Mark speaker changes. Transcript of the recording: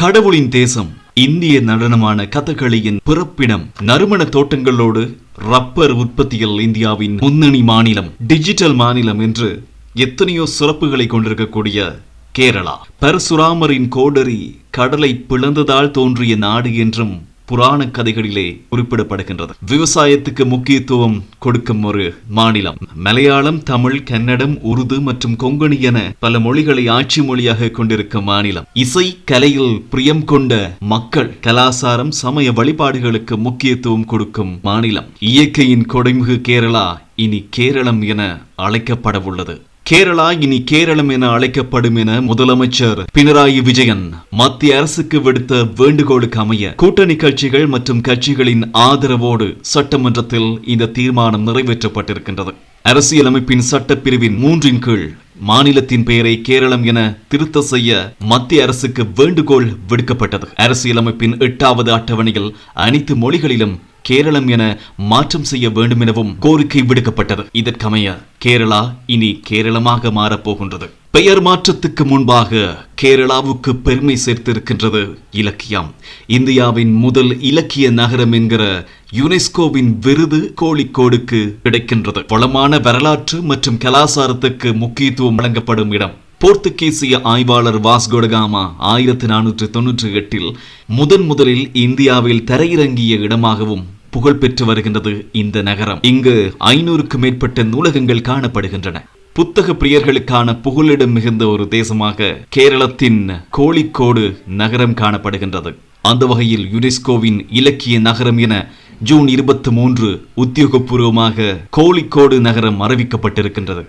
Speaker 1: கடவுளின் தேசம் இந்திய நடனமான கதகளியின் பிறப்பிடம் நறுமண தோட்டங்களோடு ரப்பர் உற்பத்தியில் இந்தியாவின் முன்னணி மாநிலம் டிஜிட்டல் மாநிலம் என்று எத்தனையோ சிறப்புகளை கொண்டிருக்கக்கூடிய கேரளா. பரசுராமரின் கோடரி கடலை பிளந்ததால் தோன்றிய நாடு என்றும் புராண கதைகளிலே குறிப்பிடப்படுகின்றது. விவசாயத்துக்கு முக்கியத்துவம் கொடுக்கும் ஒரு மாநிலம். மலையாளம் தமிழ் கன்னடம் உருது மற்றும் கொங்கணி என பல மொழிகளை ஆட்சி மொழியாக கொண்டிருக்கும் மாநிலம். இசை கலையில் பிரியம் கொண்ட மக்கள் கலாசாரம் சமய வழிபாடுகளுக்கு முக்கியத்துவம் கொடுக்கும் மாநிலம். இயற்கையின் கொடைமிகு கேரளா இனி கேரளம் என அழைக்கப்படவுள்ளது. கேரளா இனி கேரளம் என அழைக்கப்படும் என முதலமைச்சர் பினராயி விஜயன் மத்திய அரசுக்கு விடுத்த வேண்டுகோளுக்கு அமைய கூட்டணி கட்சிகள் மற்றும் கட்சிகளின் ஆதரவோடு சட்டமன்றத்தில் இந்த தீர்மானம் நிறைவேற்றப்பட்டிருக்கின்றது. அரசியலமைப்பின் சட்டப்பிரிவின் மூன்றின் கீழ் மாநிலத்தின் பெயரை கேரளம் என திருத்த செய்ய மத்திய அரசுக்கு வேண்டுகோள் விடுக்கப்பட்டது. அரசியலமைப்பின் எட்டாவது அட்டவணையில் அனைத்து மொழிகளிலும் கேரளம் என மாற்றம் செய்ய வேண்டும் எனவும் கோரிக்கை விடுக்கப்பட்டது. இதற்கமைய கேரளா இனி கேரளமாக மாறப்போகின்றது. பெயர் மாற்றத்துக்கு முன்பாக கேரளாவுக்கு பெருமை சேர்த்திருக்கின்றது இலக்கியம். இந்தியாவின் முதல் இலக்கிய நகரம் என்கிற யுனெஸ்கோவின் விருது கோழிக்கோடுக்கு கிடைக்கின்றது. வளமான வரலாற்று மற்றும் கலாசாரத்துக்கு முக்கியத்துவம் வழங்கப்படும் இடம். போர்த்துகீசிய ஆய்வாளர் வாஸ்கோடகாமா ஆயிரத்தி நானூற்று தொன்னூற்றி எட்டில் முதன் முதலில் இந்தியாவில் தரையிறங்கிய இடமாகவும் புகழ் பெற்று வருகின்றது இந்த நகரம். இங்கு ஐநூறுக்கு மேற்பட்ட நூலகங்கள் காணப்படுகின்றன. புத்தக பிரியர்களுக்கான புகலிடம் மிகுந்த ஒரு தேசமாக கேரளத்தின் கோழிக்கோடு நகரம் காணப்படுகின்றது. அந்த வகையில் யுனெஸ்கோவின் இலக்கிய நகரம் என ஜூன் இருபத்தி மூன்று உத்தியோகபூர்வமாக கோழிக்கோடு நகரம் அறிவிக்கப்பட்டிருக்கின்றது.